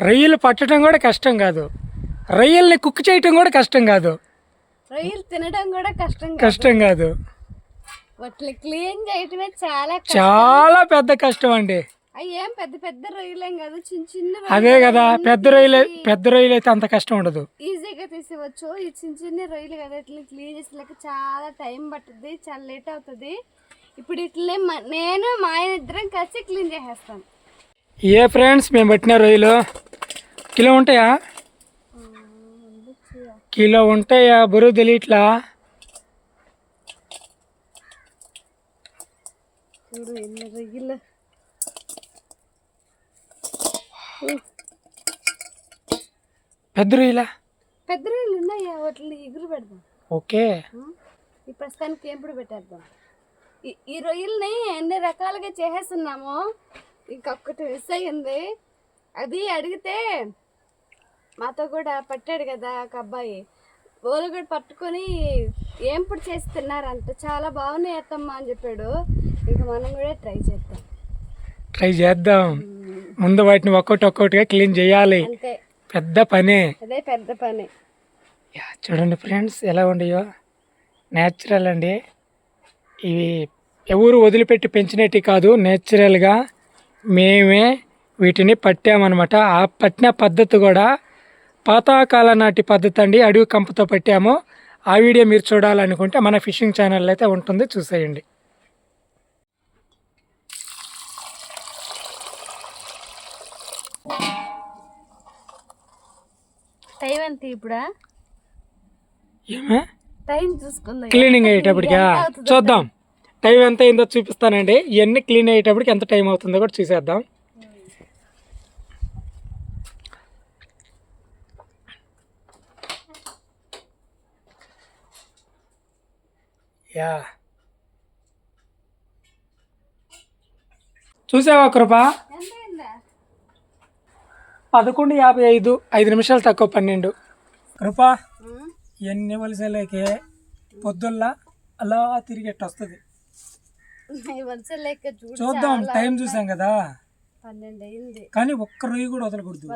రొయ్యలు పట్టడం కూడా కష్టం కాదు. రొయ్యల్ని కుక్ చేయటం కూడా కష్టం కాదు. రొయ్యలు తినడం కూడా కష్టం. కష్టం కాదు. వాటిని క్లీన్ చేయటమే చాలా. చాలా పెద్ద కష్టం అండి. ఏం పెద్ద పెద్ద రొయ్యలేం కాదు చిన్న చిన్న అదే కదా పెద్ద రొయ్యలు పెద్ద రొయ్యలు అయితే అంత కష్టం ఉండదు. ఈజీగా తీసేవచ్చు ఈ చిన్న చిన్న రొయ్యలు కదా ఇట్లా క్లీన్ చేసేలాక చాలా టైం పట్టుద్ది చాలా లేట్ అవుతుంది. ఇప్పుడు ఇట్లనే మ- నేను మా ఆయన ఇద్దరం కలిసి క్లీన్ చేసేస్తాం. ఏ ఫ్రెండ్స్ మేము పట్టిన రొయ్యలు? కిలో ఉంటాయా? కిలో ఉంటాయా? బరువు తెలియట్లా చూడు ఎన్ని రొయ్యలు. పెద్ద రొయ్యలా? పెద్ద రొయ్యలు ఉన్నాయా? వాటిని ఎగురు పెడదాం. ఓకే? ఈ ప్రస్తుతానికి ఏంపుడు పెట్టేద్దాం? ఈ- ఈ రొయ్యల్ని ఎన్ని రకాలుగా చేసేస్తున్నాము ఇంకొకటి మిస్ అయ్యింది. అది అడిగితే మాతో కూడా పట్టాడు కదా ఒక అబ్బాయి. వాళ్ళు కూడా పట్టుకొని ఏంపుడు చేసి తిన్నారంట. చాలా బాగున్నాయి అత్తమ్మ అని చెప్పాడు. ఇంకా మనం కూడా ట్రై చేద్దాం. ట్రై చేద్దాం. ముందు వాటిని ఒక్కొక్కటి ఒక్కొక్కటిగా క్లీన్ చేయాలి. పెద్ద పనే. అదే పెద్ద పని. యా, చూడండి ఫ్రెండ్స్ ఎలా ఉండయో న్యాచురల్ అండి. ఇవి ఎవరు వదిలిపెట్టి పెంచినట్టు కాదు నేచురల్గా. మేమే వీటిని పట్టామన్నమాట. ఆ పట్టిన పద్ధతి కూడా పాతాకాల నాటి పద్ధతి అండి. అడవి కంపతో పట్టాము. ఆ వీడియో మీరు చూడాలనుకుంటే మన ఫిషింగ్ ఛానల్ అయితే ఉంటుంది. చూసేయండి. టైం ఎంత ఇప్పుడా? ఏమే? టైం చూసుకుందాం. క్లీనింగ్ అయ్యేటప్పటికా? చూద్దాం. టైం ఎంత అయిందో చూపిస్తానండి. ఇవన్నీ క్లీన్ అయ్యేటప్పటికి ఎంత టైం అవుతుందో కూడా చూసేద్దాం. యా. చూసావా కృప? పదకొండు యాభై ఐదు ఐదు నిమిషాలు తక్కువ పన్నెండు. కృప? ఎన్ని వలసలేకే పొద్దుల్లా అలా తిరిగేట్టు వస్తుంది ఈ వరుస లెక్క చూడు చూద్దాం టైం చూసాం కదా. పన్నెండు అయింది కానీ ఒక్క రొయ్యి కూడా వదలకూడదు.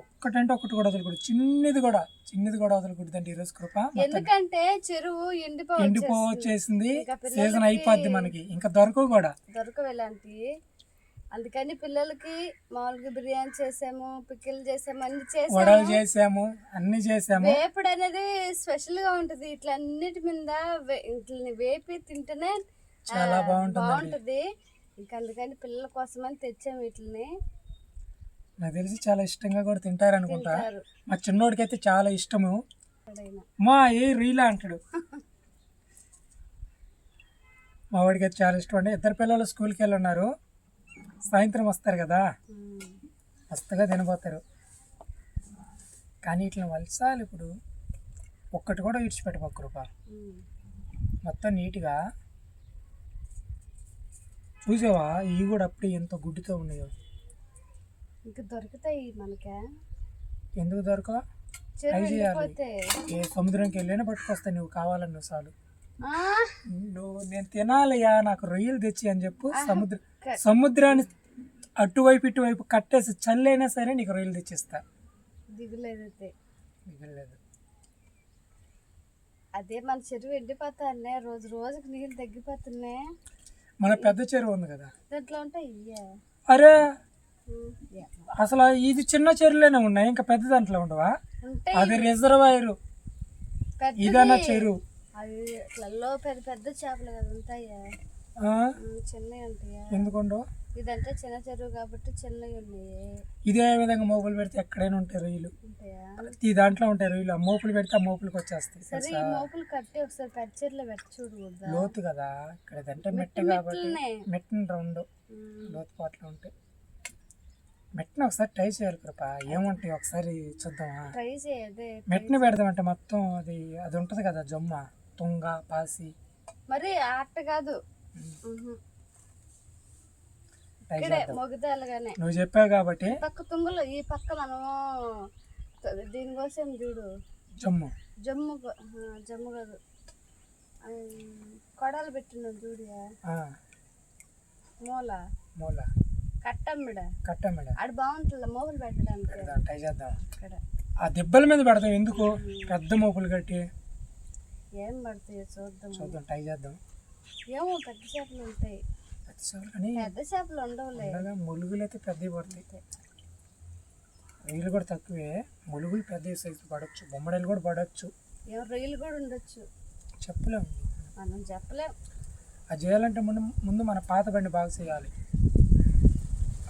ఒక్కటంటే ఒక్కటి కూడా వదలకూడదు. చిన్నది కూడా చిన్నది కూడా వదలకూడదు అంటే ఈరోజు కృప ఎందుకంటే చెరువు ఎండిపో వచ్చేసింది. సీజన్ అయిపోద్ది మనకి. ఇంకా దొరకవు కూడా. దొరకవు ఇలాంటి అందుకని పిల్లలకి మామూలుగా బిర్యానీ చేసాము పిక్కిలు చేసాము అన్ని వడలు చేసాము చేసాము అన్ని చేసాము. వేపుడు అనేది స్పెషల్గా ఉంటది. ఇట్లా అన్నిటి మీద వేపి తింటేనే చాలా బాగుంటది. ఇంకా అందుకని పిల్లల కోసమని తెచ్చాము వీటిని నాకు తెలిసి చాలా ఇష్టంగా కూడా తింటారు. అనుకుంటా మా చిన్నోడికి అయితే చాలా ఇష్టము. మా ఏ రీలా అంటాడు. మా వాడికి అయితే చాలా ఇష్టం అండి. ఇద్దరు పిల్లలు స్కూల్కి వెళ్ళి ఉన్నారు సాయంత్రం వస్తారు కదా. మస్తుగా తినబోతారు. కానీ ఇట్లా వలసాలు ఇప్పుడు ఒక్కటి కూడా విడిచిపెట్టబోక ఉమ్. మొత్తం నీట్గా చూసావా? ఇవి కూడా అప్పుడే ఎంత గుడ్డుతో ఉన్నాయో. ఇంకా దొరుకుతాయి మనకే. ఎందుకు దొరక చెరువు ట్రై చేయాలి. ఎండిపోతే ఏ సముద్రంకి వెళ్ళినా పట్టుకొస్తా నువ్వు కావాలని నువ్వు చాలు. ఆ, నువ్వు నేను తినాలయ్యా నాకు రొయ్యలు తెచ్చి అని చెప్పు. సముద్ర సముద్రాన్ని అటువైపు ఇటువైపు కట్టేసి చల్లైనా సరే నీకు రొయ్యలు తెచ్చిస్తా. దిగులేదైతే. మిగలలేదు అదే మన చెరువు ఎండిపోతానే రోజు రోజుకి నీళ్ళు తగ్గిపోతున్నాయి. మన పెద్ద చెరువు ఉంది కదా. అరే. అసలు ఇది చిన్న చెరువులోనే ఉన్నాయి ఇంకా పెద్ద దాంట్లో ఉండవా? అది రిజర్వాయర్. ఇదన్నా చెరువు. పెద్ద పెద్ద చేపలు కదా ఉంటాయా? ఆ? ఇదంటే చిన్న చెరువు కాబట్టి చిన్నవి ఉన్నాయి. ఇదే విధంగా మోపులు పెడితే ఎక్కడైనా ఉంటాయి రొయ్యలు. ఈ దాంట్లో ఉంటాయి రొయ్యలు. ఆ మోపులు పెడితే ఆ మోపులకు వచ్చేస్తాయి సరే ఈ మోపులు కట్టి ఒకసారి పచ్చర్లో పెట్టి చూడకూడదా? లోతు కదా ఇక్కడ ఇదంటే మెట్ట కాబట్టి. మెట్టిన రెండు లోతు పాటలు ఉంటాయి. మెట్టిన ఒకసారి ట్రై చేయాలి కృప. ఏముంటాయి ఒకసారి చూద్దామా? ట్రై చేయదే మెట్టిన పెడదామంటే మొత్తం అది అది ఉంటుంది కదా జొమ్మ తుంగ పాసి. మరి ఆట కాదు. ట్రై చేద్దాం. మొగదాలుగానే. నువ్వు చెప్పావు కాబట్టి పక్క తుంగలు ఈ పక్క మనము దీనికోసం చూడు. జమ్ము. జమ్ము జమ్ము కాదు. కొడాలు పెట్టినాం చూడు మూల. మూల. కట్టమ్మిడ. కట్ట మేడం ఆడ బాగుంటుంది మోగులు పెట్టడానికి. ట్రై చేద్దాం. ఇక్కడ. ఆ దెబ్బల మీద పెడతాం ఎందుకు? పెద్ద మోపులు కట్టి. ఏం పడతాయో చూద్దాం. చూద్దాం ట్రై చేద్దాం. ఏమో పెద్ద చేపలు ఉంటాయి. చేపలు కానీ పెద్ద చేపలు ఉండవులే. ఉండగా ములుగులు అయితే పెద్దవి పడతాయి. రొయ్యలు కూడా తక్కువే. ములుగులు పెద్ద సైజు పడవచ్చు బొమ్మడాయిలు కూడా పడవచ్చు రొయ్యలు కూడా ఉండొచ్చు. చెప్పలేము. మనం చెప్పలేం. అది చేయాలంటే ముందు ముందు మన పాత బండి బాగా చేయాలి.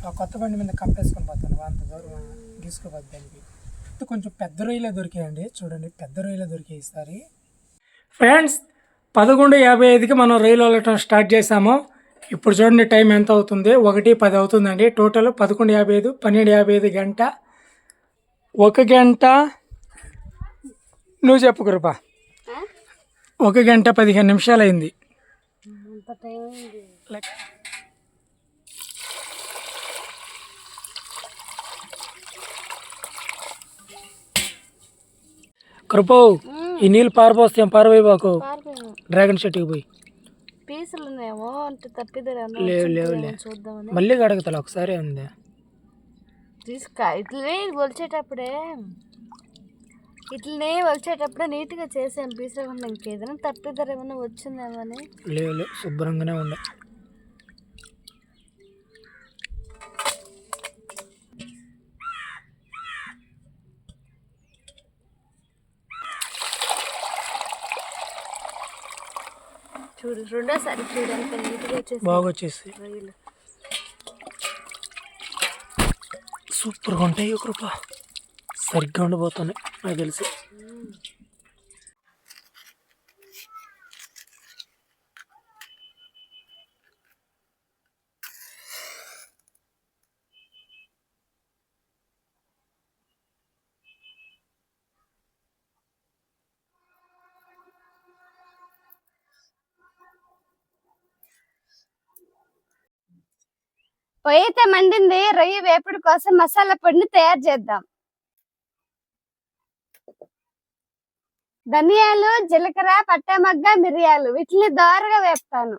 ఆ కొత్త బండి మీద కంపేసుకొని పోతాను. అంత దూరం తీసుకుపోద్ది దానికి కొంచెం పెద్ద రొయ్యలే దొరికాయండి. చూడండి పెద్ద రొయ్యలే దొరికాయి ఈసారి ఫ్రెండ్స్ పదకొండు యాభై ఐదుకి మనం రైలు వెళ్ళటం స్టార్ట్ చేసాము ఇప్పుడు చూడండి టైం ఎంత అవుతుంది? ఒకటి పది అవుతుందండి. టోటల్ పదకొండు యాభై ఐదు పన్నెండు యాభై ఐదు గంట. ఒక గంట నువ్వు చెప్పు కృప? ఒక గంట పదిహేను నిమిషాలు అయింది. కృపో ఈ నీళ్ళు పారిపోస్తాం పారిపోయి బాకు? డ్రాగన్ చెట్టుకి పోయి. పీసులు ఉన్నాయేమో అంటే తప్పిదరా లేవు లేవు లే. చూద్దామని. మళ్ళీ కడగతలే ఒకసారి ఉంది. తీసుక ఇట్లనే ఒలిచేటప్పుడే ఇట్లనే ఒలిచేటప్పుడే నీట్గా చేసాను పీసకుండా ఇంకేదైనా తప్పిదర ఏమైనా వచ్చిందేమో అని. లేవు లేవు శుభ్రంగానే ఉండే. చూడు రెండోసారి నీట్గా వచ్చేసి బాగా వచ్చేసి రొయ్యలు. సూపర్గా ఉంటాయి కృప. సరిగ్గా ఉండిపోతున్నాయి నాకు తెలిసి. పొయ్యి అయితే మండింది రొయ్య వేపుడు కోసం మసాలా పొడిని తయారు చేద్దాం. ధనియాలు జీలకర్ర పట్టమగ్గ మిరియాలు వీటిని దోరగా వేపుతాను.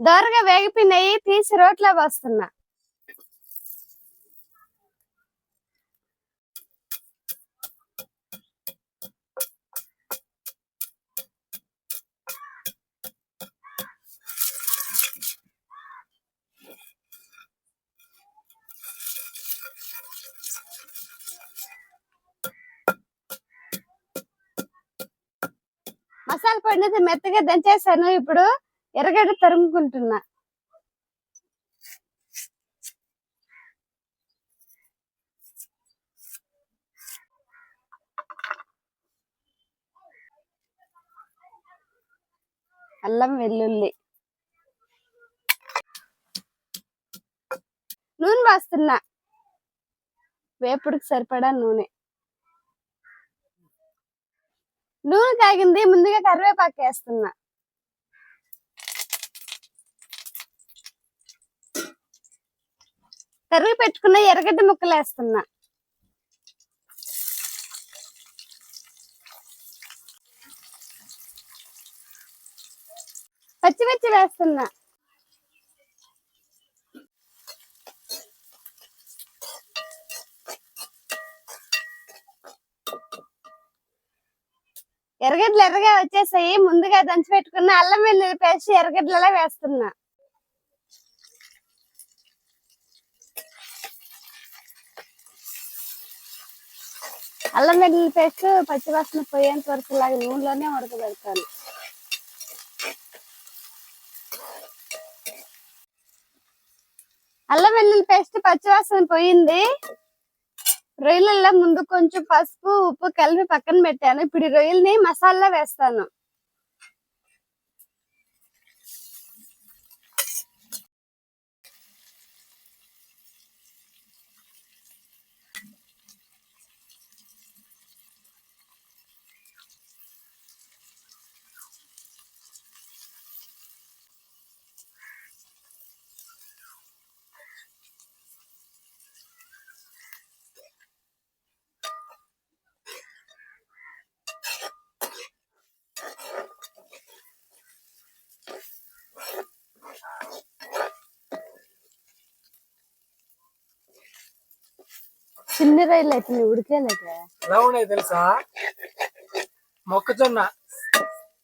దోరగా వేగిపోయినాయి తీసి రోట్లో పోస్తున్నా. మసాలా పండితే మెత్తగా దంచేసాను ఇప్పుడు. ఎర్రగడ్డ తరుముకుంటున్నా. అల్లం వెల్లుల్లి. నూనె పోస్తున్నా వేపుడికి సరిపడా నూనె. నూనె కాగింది ముందుగా కరివేపాకు వేస్తున్నా. తరిగి పెట్టుకున్న ఎర్రగడ్డ ముక్కలు వేస్తున్నా పచ్చిమిర్చి వేస్తున్నా. ఎర్రగడ్డలు ఎర్రగా వచ్చేసాయి. ముందుగా దంచి పెట్టుకున్న అల్లం వెల్లుల్లి పేస్ట్ ఎర్రగడ్డలలా వేస్తున్నా. అల్లం వెల్లుల్లి పేస్ట్ పచ్చివాసన పోయేంత వరకు ఇలాగ నూనెలోనే ఉడకబెడతాను. అల్లం వెల్లుల్లి పేస్ట్ పచ్చివాసన పోయింది. రొయ్యలలో ముందు కొంచెం పసుపు ఉప్పు కలిపి పక్కన పెట్టాను. ఇప్పుడు రొయ్యల్ని మసాలా వేస్తాను. చిన్న రైలు అయితే ఉడికేలేక ఎలా ఉన్నాయి తెలుసా? మొక్కజొన్న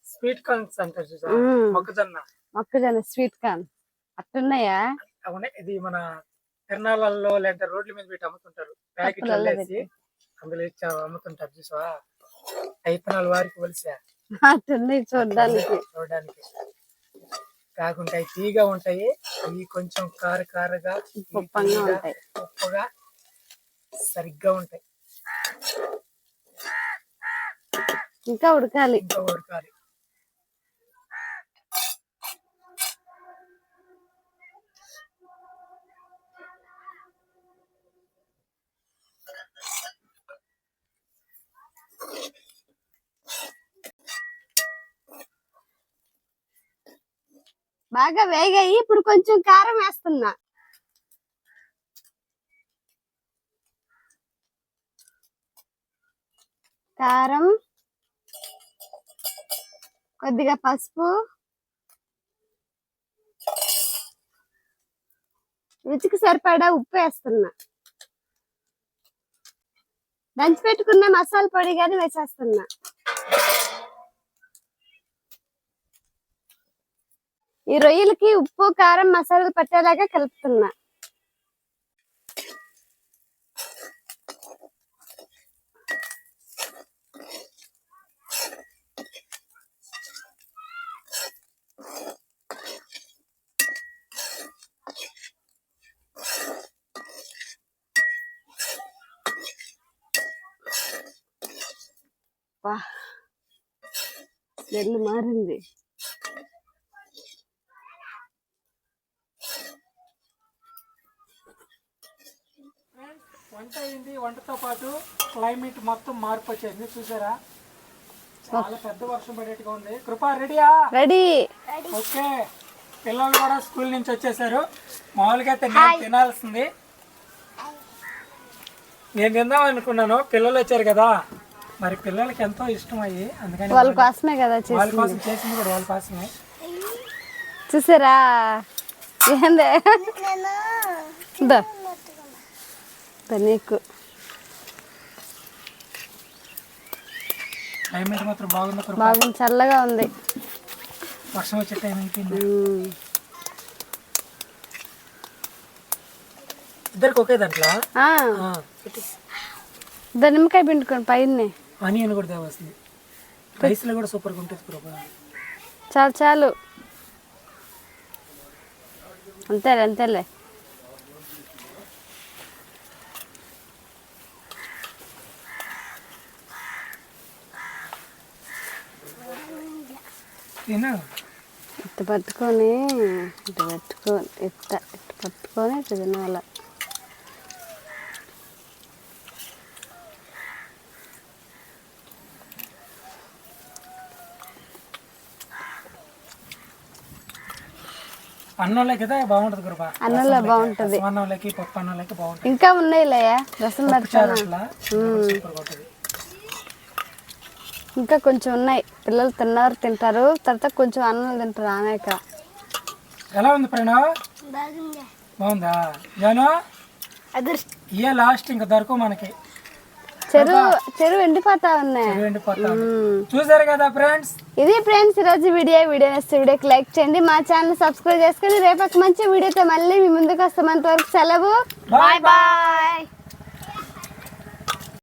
స్వీట్ కార్న్స్ అంటారు చూసా. మొక్కజొన్న. మొక్కజొన్న స్వీట్ కార్న్. అట్టున్నాయా అవునే ఇది మన తిరణాలలో లేదంటే రోడ్ల మీద పెట్టి అమ్ముతుంటారు. ప్యాకెట్ వేసి అందులో ఇచ్చి అమ్ముతుంటారు చూసావా? ఐపనాలు వారికి వలిసా. అట్టున్నాయి చూడడానికి. చూడడానికి. అవి తీగా ఉంటాయి. అవి కొంచెం కార కారగా ఇవి. ఉప్పుగా సరిగ్గా ఉంటాయి. ఇంకా ఉడకాలి. ఇంకా ఉడకాలి. బాగా వేగాయి. ఇప్పుడు కొంచెం కారం వేస్తున్నా. కారం కొద్దిగా పసుపు రుచికి సరిపడా ఉప్పు వేస్తున్నా. దంచి పెట్టుకున్న మసాలా పొడి కానీ వేసేస్తున్నా. ఈ రొయ్యలకి ఉప్పు కారం మసాలాలు పట్టేలాగా కలుపుతున్నా. వా స్మెల్ మారింది. వంట అయింది. వంటతో పాటు క్లైమేట్ మొత్తం మార్పు వచ్చేసింది చూసారా? చాలా పెద్ద వర్షం పడేట్టుగా ఉంది. కృప రెడీయా? రెడీ. ఓకే. పిల్లలు కూడా స్కూల్ నుంచి వచ్చేసారు. మామూలుగా అయితే నేను తినాల్సింది. నేను తిందాం అనుకున్నాను. పిల్లలు వచ్చారు కదా. మరి పిల్లలకి ఎంతో ఇష్టం అయ్యి అందుకని వాళ్ళ కోసమే కదా వాళ్ళ కోసం చేసింది కూడా వాళ్ళ కోసమే. చూసారా? ఏందే? నీకు. క్లైమేట్ మాత్రం బాగుంది బాగుంది చల్లగా ఉంది. వర్షం వచ్చే టైం అయిపోయింది. ఇద్దరికి ఒకే దాంట్లో? ఆ, ఆ, పెట్టు. దా నిమ్మకాయ పిండుకోండి పైన ఆనియన్ కూడా తేవాల్సింది రైస్లో కూడా సూపర్గా ఉంటుంది కృప చాలు చాలు. అంతేలే అంతేలే. తిను ఇట్ట పట్టుకొని ఇట్ట పట్టుకొని ఇట్ట ఇట్ట పట్టుకొని ఇట్ట తినాల. అన్నంలోకి అయితే బాగుంటుంది కృప. అన్నంలో బాగుంటది. అన్నంలోకి పప్పు అన్నంలోకి బాగుంటుంది. ఇంకా ఉన్నాయిలే రసం పెడతాను. ఇంకా కొంచెం ఉన్నాయి. పిల్లలు తిన్నారు తింటారు. తర్వాత కొంచెం అన్నం తింటారు ఆమెక. ఎలా ఉంది ప్రణవ్? బాగుందా. జాను? ఇయే లాస్ట్ ఇంకా దొరకవు మనకి. చెరువు చెరువు ఎండిపోతా ఉన్నాయి. చూసారు కదా ఫ్రెండ్స్? ఇది ఫ్రెండ్స్ ఈరోజు వీడియో. వీడియో నచ్చితే వీడియోకి లైక్ చేయండి. మా ఛానల్ సబ్స్క్రైబ్ చేసుకొని రేపు ఒక మంచి వీడియోతో మళ్ళీ మీ ముందుకు వస్తామంత వరకు సెలవు. బాయ్. బాయ్.